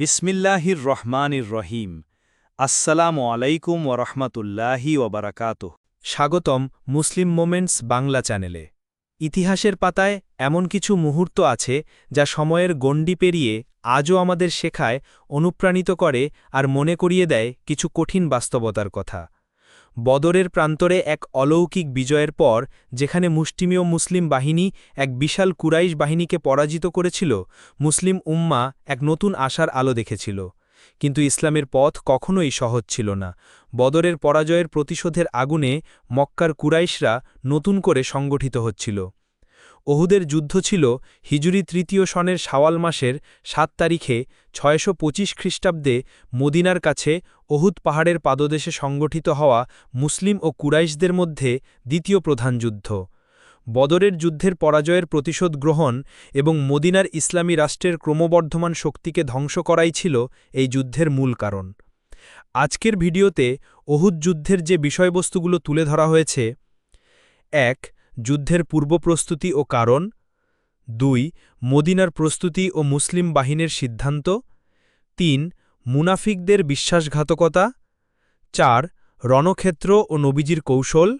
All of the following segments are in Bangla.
বিসমিল্লাহির রহমানির রহিম। আসসালামু আলাইকুম ওরহমতুল্লাহি ওবরাকাত স্বাগতম মুসলিম মোমেন্টস বাংলা চ্যানেলে। ইতিহাসের পাতায় এমন কিছু মুহূর্ত আছে যা সময়ের গণ্ডি পেরিয়ে আজও আমাদের শেখায়, অনুপ্রাণিত করে আর মনে করিয়ে দেয় কিছু কঠিন বাস্তবতার কথা। বদরের প্রান্তরে এক অলৌকিক বিজয়ের পর, যেখানে মুষ্টিমীয় মুসলিম বাহিনী এক বিশাল কুরাইশ বাহিনীকে পরাজিত করেছিল, মুসলিম উম্মা এক নতুন আশার আলো দেখেছিল। কিন্তু ইসলামের পথ কখনোই সহজ ছিল না। বদরের পরাজয়ের প্রতিশোধের আগুনে মক্কার কুরাইশরা নতুন করে সংগঠিত হচ্ছিল। ওহুদের যুদ্ধ ছিল হিজুরি তৃতীয় সনের সাওয়াল মাসের সাত তারিখে ছয়শো পঁচিশ খ্রিস্টাব্দে মদিনার কাছে ওহুদ পাহাড়ের পাদদেশে সংগঠিত হওয়া মুসলিম ও কুরাইশদের মধ্যে দ্বিতীয় প্রধান যুদ্ধ। বদরের যুদ্ধের পরাজয়ের প্রতিশোধ গ্রহণ এবং মদিনার ইসলামী রাষ্ট্রের ক্রমবর্ধমান শক্তিকে ধ্বংস করাই ছিল এই যুদ্ধের মূল কারণ। আজকের ভিডিওতে ওহুদ যুদ্ধের যে বিষয়বস্তুগুলো তুলে ধরা হয়েছে, এক যুদ্ধের পূর্বপ্রস্তুতি ও কারণ, দুই, মদিনার প্রস্তুতি ও মুসলিম বাহিনীর সিদ্ধান্ত, তিন, মুনাফিকদের বিশ্বাসঘাতকতা, চার, রণক্ষেত্র ও নবীজির কৌশল,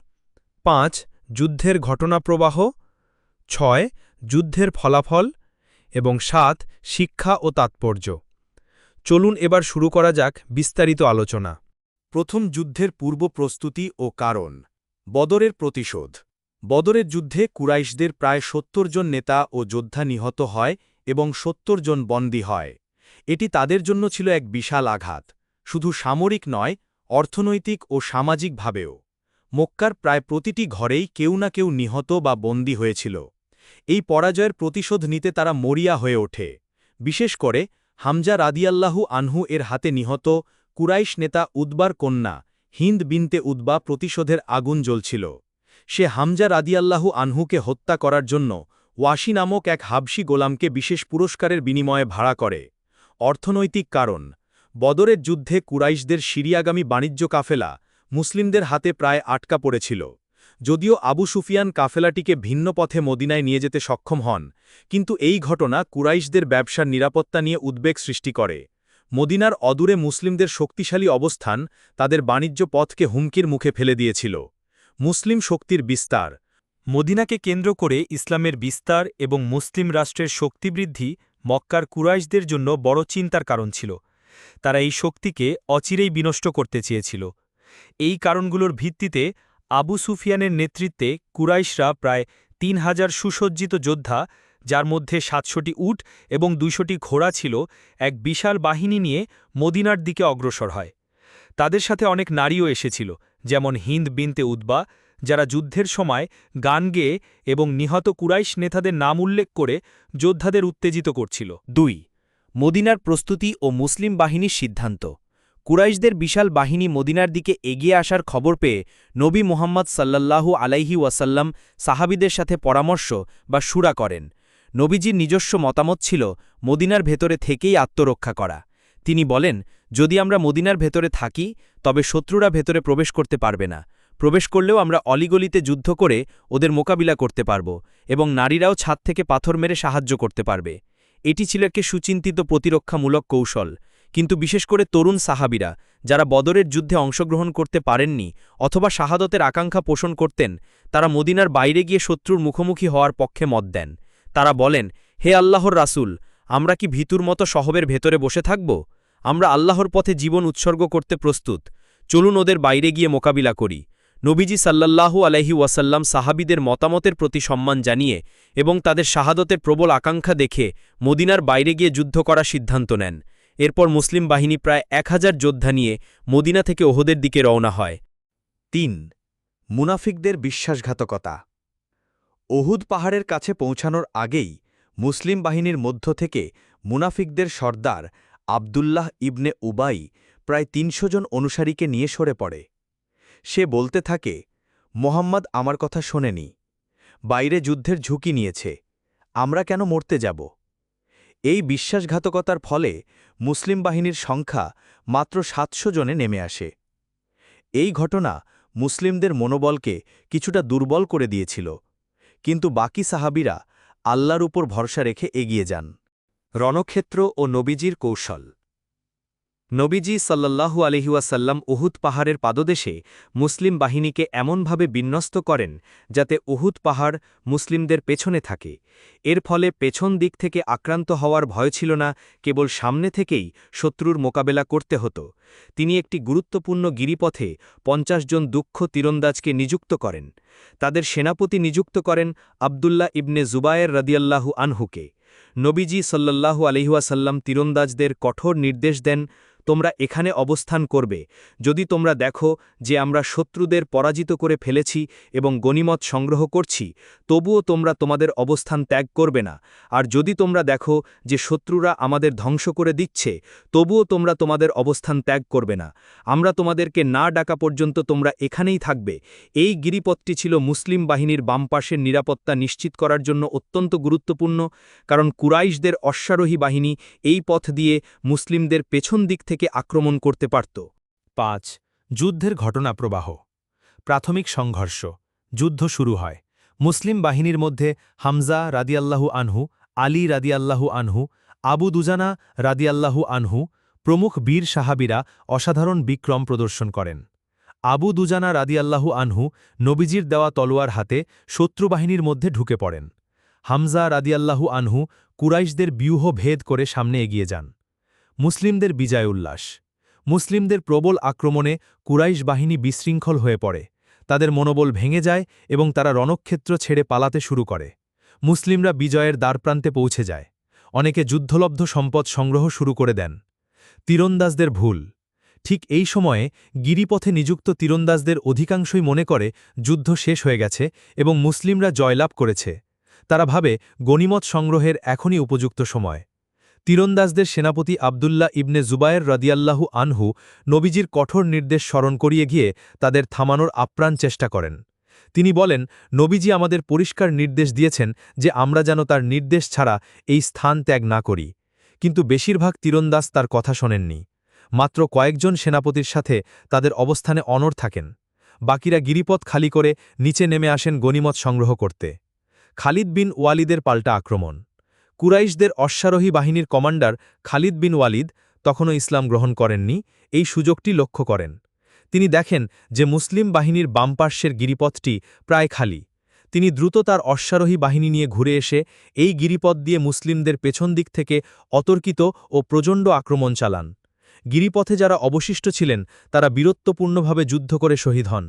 পাঁচ, যুদ্ধের ঘটনাপ্রবাহ, ছয়, যুদ্ধের ফলাফল, এবং সাত, শিক্ষা ও তাৎপর্য। চলুন এবার শুরু করা যাক বিস্তারিত আলোচনা। প্রথম যুদ্ধের পূর্ব প্রস্তুতি ও কারণ, বদরের প্রতিশোধ। বদরের যুদ্ধে কুরাইশদের প্রায় সত্তর জন নেতা ও যোদ্ধা নিহত হয় এবং সত্তর জন বন্দী হয়। এটি তাদের জন্য ছিল এক বিশাল আঘাত। শুধু সামরিক নয়, অর্থনৈতিক ও সামাজিকভাবেও। মক্কার প্রায় প্রতিটি ঘরেই কেউ না কেউ নিহত বা বন্দী হয়েছিল। এই পরাজয়ের প্রতিশোধ নিতে তারা মরিয়া হয়ে ওঠে। বিশেষ করে, হামজা রাদিয়াল্লাহু আনহু এর হাতে নিহত কুরাইশ নেতা উদ্বার কন্যা, হিন্দ বিনতে উদ্বা প্রতিশোধের আগুন জ্বলছিল। সে হামজা রাদিয়াল্লাহু আনহুকে হত্যা করার জন্য ওয়াশি নামক এক হাবসি গোলামকে বিশেষ পুরস্কারের বিনিময়ে ভাড়া করে। অর্থনৈতিক কারণ, বদরের যুদ্ধে কুরাইশদের সিরিয়াগামী বাণিজ্য কাফেলা মুসলিমদের হাতে প্রায় আটকা পড়েছিল। যদিও আবু সুফিয়ান কাফেলাটিকে ভিন্ন পথে মদিনায় নিয়ে যেতে সক্ষম হন, কিন্তু এই ঘটনা কুরাইশদের ব্যবসার নিরাপত্তা নিয়ে উদ্বেগ সৃষ্টি করে। মদিনার অদূরে মুসলিমদের শক্তিশালী অবস্থান তাদের বাণিজ্য পথকে হুমকির মুখে ফেলে দিয়েছিল। মুসলিম শক্তির বিস্তার। মদিনাকে কেন্দ্র করে ইসলামের বিস্তার এবং মুসলিম রাষ্ট্রের শক্তিবৃদ্ধি মক্কার কুরাইশদের জন্য বড় চিন্তার কারণ ছিল। তারা এই শক্তিকে অচিরেই বিনষ্ট করতে চেয়েছিল। এই কারণগুলোর ভিত্তিতে আবু সুফিয়ানের নেতৃত্বে কুরাইশরা প্রায় তিন হাজার সুসজ্জিত যোদ্ধা, যার মধ্যে সাতশোটি উট এবং দুইশোটি ঘোড়া ছিল, এক বিশাল বাহিনী নিয়ে মদিনার দিকে অগ্রসর হয়। তাদের সাথে অনেক নারীও এসেছিল। যেমন হিন্দ বিনতে উদ্বা, যারা যুদ্ধের সময় গান গেয়ে এবং নিহত কুরাইশ নেতাদের নাম উল্লেখ করে যোদ্ধাদের উত্তেজিত করছিল। দুই, মদিনার প্রস্তুতি ও মুসলিম বাহিনীর সিদ্ধান্ত। কুরাইশদের বিশাল বাহিনী মদিনার দিকে এগিয়ে আসার খবর পেয়ে নবী মোহাম্মদ সাল্লাল্লাহু আলাইহি ওয়াসাল্লাম সাহাবিদের সাথে পরামর্শ বা সুরা করেন। নবীজির নিজস্ব মতামত ছিল মদিনার ভেতরে থেকেই আত্মরক্ষা করা। তিনি বলেন যদি আমরা মদিনার ভেতরে থাকি, তবে শত্রুরা ভেতরে প্রবেশ করতে পারবে না। প্রবেশ করলেও আমরা অলিগলিতে যুদ্ধ করে ওদের মোকাবিলা করতে পারব এবং নারীরাও ছাদ থেকে পাথর মেরে সাহায্য করতে পারবে। এটি ছিল একটি সুচিন্তিত প্রতিরক্ষামূলক কৌশল। কিন্তু বিশেষ করে তরুণ সাহাবিরা, যারা বদরের যুদ্ধে অংশগ্রহণ করতে পারেননি অথবা শাহাদতের আকাঙ্ক্ষা পোষণ করতেন, তারা মদিনার বাইরে গিয়ে শত্রুর মুখোমুখি হওয়ার পক্ষে মত দেন। তারা বলেন, হে আল্লাহর রাসুল, আমরা কি ভিতুর মতো শহবের ভেতরে বসে থাকব? আমরা আল্লাহর পথে জীবন উৎসর্গ করতে প্রস্তুত। চলুন ওদের বাইরে গিয়ে মোকাবিলা করি। নবীজি সাল্লাল্লাহু আলহি ওয়াসাল্লাম সাহাবিদের মতামতের প্রতি সম্মান জানিয়ে এবং তাদের শাহাদতের প্রবল আকাঙ্ক্ষা দেখে মদিনার বাইরে গিয়ে যুদ্ধ করার সিদ্ধান্ত নেন। এরপর মুসলিম বাহিনী প্রায় এক হাজার যোদ্ধা নিয়ে মদিনা থেকে ওহদের দিকে রওনা হয়। তিন, মুনাফিকদের বিশ্বাসঘাতকতা। ওহুদ পাহাড়ের কাছে পৌঁছানোর আগেই মুসলিম বাহিনীর মধ্য থেকে মুনাফিকদের সর্দার আবদুল্লাহ ইবনে উবাই প্রায় তিনশো জন অনুসারীকে নিয়ে সরে পড়ে। সে বলতে থাকে, মোহাম্মদ আমার কথা শোনেনি। বাইরে যুদ্ধের ঝুঁকি নিয়েছে। আমরা কেন মরতে যাব? এই বিশ্বাসঘাতকতার ফলে মুসলিম বাহিনীর সংখ্যা মাত্র সাতশো জনে নেমে আসে। এই ঘটনা মুসলিমদের মনোবলকে কিছুটা দুর্বল করে দিয়েছিল, কিন্তু বাকি সাহাবিরা আল্লাহর উপর ভরসা রেখে এগিয়ে যান। রণক্ষেত্র ও নবীজির কৌশল। নবীজি সাল্লাল্লাহু আলহিউসাল্লাম উহুদ পাহাড়ের পাদদেশে মুসলিম বাহিনীকে এমনভাবে বিন্যস্ত করেন যাতে উহুদ পাহাড় মুসলিমদের পেছনে থাকে। এর ফলে পেছন দিক থেকে আক্রান্ত হওয়ার ভয় ছিল না, কেবল সামনে থেকেই শত্রুর মোকাবেলা করতে হতো। তিনি একটি গুরুত্বপূর্ণ গিরিপথে পঞ্চাশ জন দুঃখ তীরন্দাজকে নিযুক্ত করেন। তাদের সেনাপতি নিযুক্ত করেন আবদুল্লাহ ইবনে জুবায়ের রদিয়াল্লাহু আনহুকে। নবীজি সাল্লাল্লাহু আলহিহাসাল্লাম তীরন্দাজদের কঠোর নির্দেশ দেন তোমরা এখানে অবস্থান করবে। যদি তোমরা দেখো যে আমরা শত্রুদের পরাজিত করে ফেলেছি এবং গনিমত সংগ্রহ করছি, তবুও তোমরা তোমাদের অবস্থান ত্যাগ করবে না। আর যদি তোমরা দেখো যে শত্রুরা আমাদের ধ্বংস করে দিচ্ছে, তবুও তোমরা তোমাদের অবস্থান ত্যাগ করবে না। আমরা তোমাদেরকে না ডাকা পর্যন্ত তোমরা এখানেই থাকবে। এই গিরিপথটি ছিল মুসলিম বাহিনীর বাম পাশের নিরাপত্তা নিশ্চিত করার জন্য অত্যন্ত গুরুত্বপূর্ণ, কারণ কুরাইশদের অশ্বারোহী বাহিনী এই পথ দিয়ে মুসলিমদের পেছন দিক থেকে আক্রমণ করতে পারত। পাঁচ, যুদ্ধের ঘটনা প্রবাহ। প্রাথমিক সংঘর্ষ। যুদ্ধ শুরু হয়। মুসলিম বাহিনীর মধ্যে হামজা রাদিয়াল্লাহু আনহু, আলী রাদিয়াল্লাহু আনহু, আবু দুজানা রাদিয়াল্লাহু আনহু, প্রমুখ বীর সাহাবিরা অসাধারণ বিক্রম প্রদর্শন করেন। আবু দুজানা রাদিয়াল্লাহু আনহু নবীজির দেওয়া তলোয়ার হাতে শত্রুবাহিনীর মধ্যে ঢুকে পড়েন। হামজা রাদিয়াল্লাহু আনহু কুরাইশদের ব্যূহ ভেদ করে সামনে এগিয়ে যান। মুসলিমদের বিজয় উল্লাস। মুসলিমদের প্রবল আক্রমণে কুরাইশ বাহিনী বিশৃঙ্খল হয়ে পড়ে। তাদের মনোবল ভেঙে যায় এবং তারা রণক্ষেত্র ছেড়ে পালাতে শুরু করে। মুসলিমরা বিজয়ের দ্বারপ্রান্তে পৌঁছে যায়। অনেকে যুদ্ধলব্ধ সম্পদ সংগ্রহ শুরু করে দেন। তীরন্দাজদের ভুল। ঠিক এই সময়ে গিরিপথে নিযুক্ত তীরন্দাজদের অধিকাংশই মনে করে যুদ্ধ শেষ হয়ে গেছে এবং মুসলিমরা জয়লাভ করেছে। তারা ভাবে গনিমত সংগ্রহের এখনই উপযুক্ত সময়। তীরন্দাজদের সেনাপতি আবদুল্লাহ ইবনে জুবায়ের রদিয়াল্লাহু আনহু নবীজির কঠোর নির্দেশ স্মরণ করিয়ে গিয়ে তাদের থামানোর আপ্রাণ চেষ্টা করেন। তিনি বলেন, নবীজি আমাদের পরিষ্কার নির্দেশ দিয়েছেন যে আমরা যেন তার নির্দেশ ছাড়া এই স্থান ত্যাগ না করি। কিন্তু বেশিরভাগ তীরন্দাজ তার কথা শোনেননি। মাত্র কয়েকজন সেনাপতির সাথে তাদের অবস্থানে অনর থাকেন। বাকিরা গিরিপথ খালি করে নিচে নেমে আসেন গনিমত সংগ্রহ করতে। খালিদ বিন ওয়ালিদের পাল্টা আক্রমণ। কুরাইশদের অশ্বারোহী বাহিনীর কমান্ডার খালিদ বিন ওয়ালিদ তখনও ইসলাম গ্রহণ করেননি, এই সুযোগটি লক্ষ্য করেন। তিনি দেখেন যে মুসলিম বাহিনীর বামপার্শ্বের গিরিপথটি প্রায় খালি। তিনি দ্রুত তার অশ্বারোহী বাহিনী নিয়ে ঘুরে এসে এই গিরিপথ দিয়ে মুসলিমদের পেছন দিক থেকে অতর্কিত ও প্রচণ্ড আক্রমণ চালান। গিরিপথে যারা অবশিষ্ট ছিলেন, তারা বীরত্বপূর্ণভাবে যুদ্ধ করে শহীদ হন।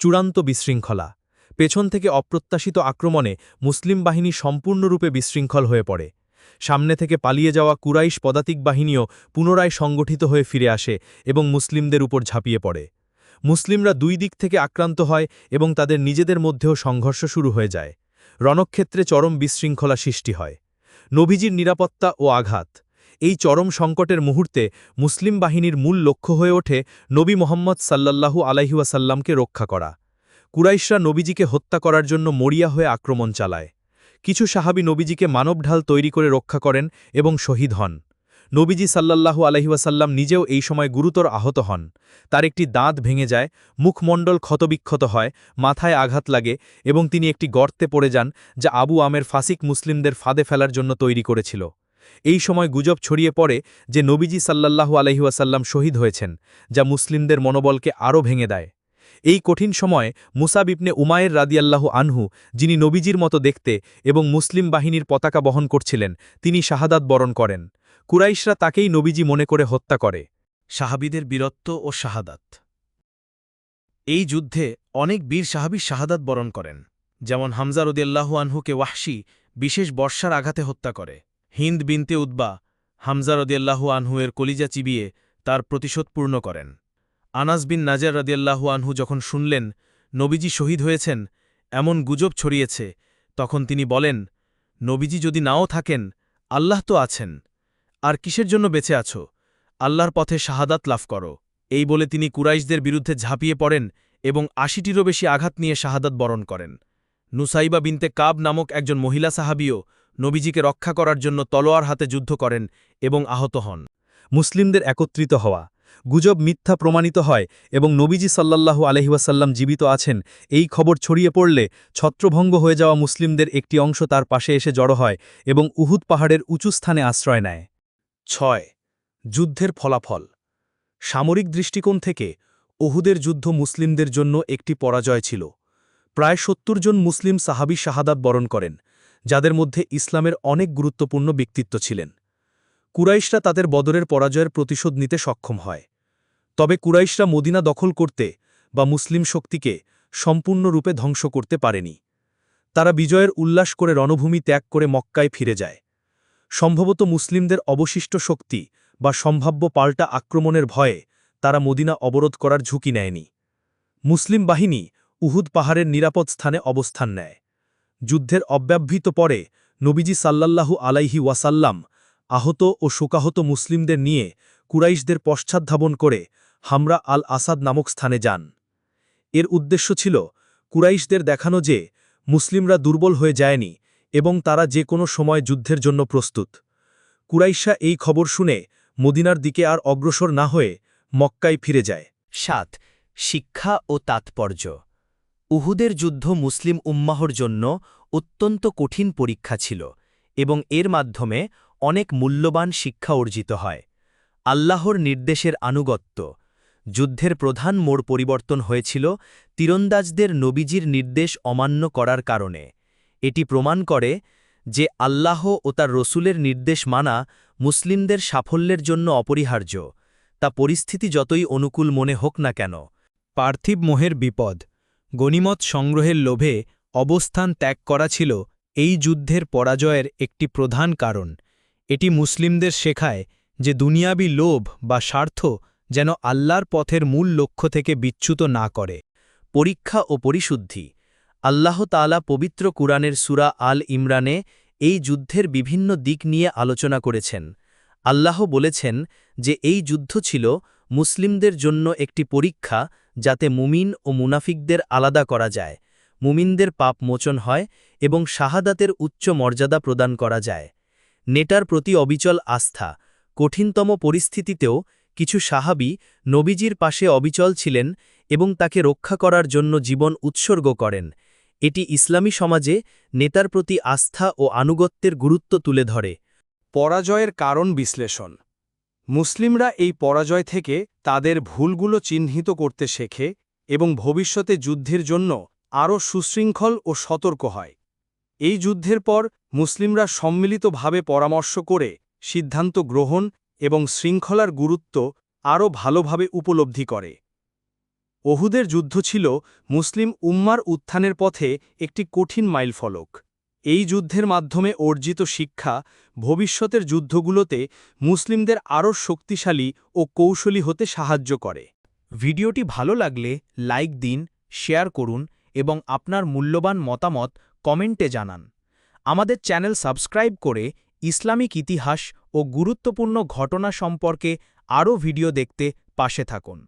চূড়ান্ত বিশৃঙ্খলা। পেছন থেকে অপ্রত্যাশিত আক্রমণে মুসলিম বাহিনী সম্পূর্ণরূপে বিশৃঙ্খল হয়ে পড়ে। সামনে থেকে পালিয়ে যাওয়া কুরাইশ পদাতিক বাহিনীও পুনরায় সংগঠিত হয়ে ফিরে আসে এবং মুসলিমদের উপর ঝাঁপিয়ে পড়ে। মুসলিমরা দুই দিক থেকে আক্রান্ত হয় এবং তাদের নিজেদের মধ্যেও সংঘর্ষ শুরু হয়ে যায়। রণক্ষেত্রে চরম বিশৃঙ্খলা সৃষ্টি হয়। নবীজির নিরাপত্তা ও আঘাত। এই চরম সংকটের মুহূর্তে মুসলিম বাহিনীর মূল লক্ষ্য হয়ে ওঠে নবী মোহাম্মদ সাল্লাল্লাহু আলাইহুয়াসাল্লামকে রক্ষা করা। কুরাইশরা নবীজিকে হত্যা করার জন্য মরিয়া হয়ে আক্রমণ চালায়। কিছু সাহাবি নবীজিকে মানবঢাল তৈরি করে রক্ষা করেন এবং শহীদ হন। নবীজি সাল্লাল্লাহু আলহিবাসাল্লাম নিজেও এই সময় গুরুতর আহত হন। তার একটি দাঁত ভেঙে যায়, মুখমণ্ডল ক্ষতবিক্ষত হয়, মাথায় আঘাত লাগে এবং তিনি একটি গর্তে পড়ে যান যা আবু আমের ফাসিক মুসলিমদের ফাঁদে ফেলার জন্য তৈরি করেছিল। এই সময় গুজব ছড়িয়ে পড়ে যে নবীজি সাল্লাল্লাহু আলহিউসাল্লাম শহীদ হয়েছেন, যা মুসলিমদের মনোবলকে আরও ভেঙে দেয়। এই কঠিন সময় মুসাব ইবনে উমায়ের রাদিয়াল্লাহু আনহু, যিনি নবীজির মতো দেখতে এবং মুসলিম বাহিনীর পতাকা বহন করছিলেন, তিনি শাহাদাত বরণ করেন। কুরাইশরা তাকেই নবীজি মনে করে হত্যা করে। সাহাবিদের বীরত্ব ও শাহাদাত। এই যুদ্ধে অনেক বীর সাহাবি শাহাদাত বরণ করেন, যেমন হামজা আনহুকে ওয়াহশি বিশেষ বর্ষার আঘাতে হত্যা করে। হিন্দ বিনতে উদ্বা হামজা রদিয়াল্লাহু আনহুয়ের কলিজা চিবিয়ে তার প্রতিশোধ পূর্ণ করেন। আনাস বিন নাজার রাদিয়াল্লাহু আনহু যখন শুনলেন, নবীজি শহীদ হয়েছেন, এমন গুজব ছড়িয়েছে, তখন তিনি বলেন, নবীজি যদি নাও থাকেন, আল্লাহ তো আছেন। আর কিসের জন্য বেঁচে আছো? আল্লাহর পথে শাহাদাত লাভ করো। এই বলে তিনি কুরাইশদের বিরুদ্ধে ঝাঁপিয়ে পড়েন এবং আশিটিরও বেশি আঘাত নিয়ে শাহাদাত বরণ করেন। নুসাইবা বিনতে কাব নামক একজন মহিলা সাহাবিও নবীজিকে রক্ষা করার জন্য তলোয়ার হাতে যুদ্ধ করেন এবং আহত হন। মুসলিমদের একত্রিত হওয়া গুজব মিথ্যা প্রমাণিত হয় এবং নবীজি সাল্লাল্লাহু আলহিউসাল্লাম জীবিত আছেন, এই খবর ছড়িয়ে পড়লে ছত্রভঙ্গ হয়ে যাওয়া মুসলিমদের একটি অংশ তার পাশে এসে জড়ো হয় এবং উহুদ পাহাড়ের উঁচু স্থানে আশ্রয় নেয়। ছয়, যুদ্ধের ফলাফল। সামরিক দৃষ্টিকোণ থেকে ওহুদের যুদ্ধ মুসলিমদের জন্য একটি পরাজয় ছিল। প্রায় সত্তর জন মুসলিম সাহাবি শাহাদাত বরণ করেন, যাদের মধ্যে ইসলামের অনেক গুরুত্বপূর্ণ ব্যক্তিত্ব ছিলেন। কুরাইশরা তাদের বদরের পরাজয়ের প্রতিশোধ নিতে সক্ষম হয়। তবে কুরাইশরা মদিনা দখল করতে বা মুসলিম শক্তিকে সম্পূর্ণরূপে ধ্বংস করতে পারেনি। তারা বিজয়ের উল্লাস করে রণভূমি ত্যাগ করে মক্কায় ফিরে যায়। সম্ভবত মুসলিমদের অবশিষ্ট শক্তি বা সম্ভাব্য পাল্টা আক্রমণের ভয়ে তারা মদিনা অবরোধ করার ঝুঁকি নেয়নি। মুসলিম বাহিনী উহুদ পাহাড়ের নিরাপদ স্থানে অবস্থান নেয়। যুদ্ধের অব্যাভৃত পরে নবীজি সাল্লাল্লাহু আলাইহি ওয়াসাল্লাম আহত ও শোকাহত মুসলিমদের নিয়ে কুরাইশদের পশ্চাদ্ধাবন করে হামরা আল আসাদ নামক স্থানে যান। এর উদ্দেশ্য ছিল কুরাইশদের দেখানো যে মুসলিমরা দুর্বল হয়ে যায়নি এবং তারা যে কোনো সময় যুদ্ধের জন্য প্রস্তুত। কুরাইশা এই খবর শুনে মদিনার দিকে আর অগ্রসর না হয়ে মক্কায় ফিরে যায়। সাত, শিক্ষা ও তাৎপর্য। উহুদের যুদ্ধ মুসলিম উম্মাহর জন্য অত্যন্ত কঠিন পরীক্ষা ছিল এবং এর মাধ্যমে অনেক মূল্যবান শিক্ষা অর্জিত হয়। আল্লাহর নির্দেশের আনুগত্য। যুদ্ধের প্রধান মোড় পরিবর্তন হয়েছিল তীরন্দাজদের নবীজির নির্দেশ অমান্য করার কারণে। এটি প্রমাণ করে যে আল্লাহ ও তার রসুলের নির্দেশ মানা মুসলিমদের সাফল্যের জন্য অপরিহার্য। তা পরিস্থিতি যতই অনুকূল মনে হোক না কেন। পার্থিব মোহের বিপদ। গনিমত সংগ্রহের লোভে অবস্থান ত্যাগ করা ছিল এই যুদ্ধের পরাজয়ের একটি প্রধান কারণ। এটি মুসলিমদের শেখায় যে দুনিয়াবি লোভ বা স্বার্থ যেন আল্লাহর পথের মূল লক্ষ্য থেকে বিচ্যুত না করে। পরীক্ষা ও পরিশুদ্ধি। আল্লাহ তালা পবিত্র কুরআনের সুরা আল ইমরানে এই যুদ্ধের বিভিন্ন দিক নিয়ে আলোচনা করেছেন। আল্লাহ বলেছেন যে এই যুদ্ধ ছিল মুসলিমদের জন্য একটি পরীক্ষা যাতে মুমিন ও মুনাফিকদের আলাদা করা যায়। মুমিনদের পাপ মোচন হয় এবং শাহাদাতের উচ্চ মর্যাদা প্রদান করা যায়। নেটার প্রতি অবিচল আস্থা। কঠিনতম পরিস্থিতিতেও কিছু সাহাবি নবীজির পাশে অবিচল ছিলেন এবং তাকে রক্ষা করার জন্য জীবন উৎসর্গ করেন। এটি ইসলামী সমাজে নেতার প্রতি আস্থা ও আনুগত্যের গুরুত্ব তুলে ধরে। পরাজয়ের কারণ বিশ্লেষণ। মুসলিমরা এই পরাজয় থেকে তাদের ভুলগুলো চিহ্নিত করতে শেখে এবং ভবিষ্যতে যুদ্ধের জন্য আরও সুশৃঙ্খল ও সতর্ক হয়। এই যুদ্ধের পর মুসলিমরা সম্মিলিতভাবে পরামর্শ করে সিদ্ধান্ত গ্রহণ এবং শৃঙ্খলার গুরুত্ব আরও ভালোভাবে উপলব্ধি করে। ওহুদের যুদ্ধ ছিল মুসলিম উম্মার উত্থানের পথে একটি কঠিন মাইলফলক। এই যুদ্ধের মাধ্যমে অর্জিত শিক্ষা ভবিষ্যতের যুদ্ধগুলোতে মুসলিমদের আরও শক্তিশালী ও কৌশলী হতে সাহায্য করে। ভিডিওটি ভালো লাগলে লাইক দিন, শেয়ার করুন এবং আপনার মূল্যবান মতামত কমেন্টে জানান, আমাদের চ্যানেল সাবস্ক্রাইব করে ইসলামিক ইতিহাস ও গুরুত্বপূর্ণ ঘটনা সম্পর্কে আরও ভিডিও দেখতে পাশে থাকুন।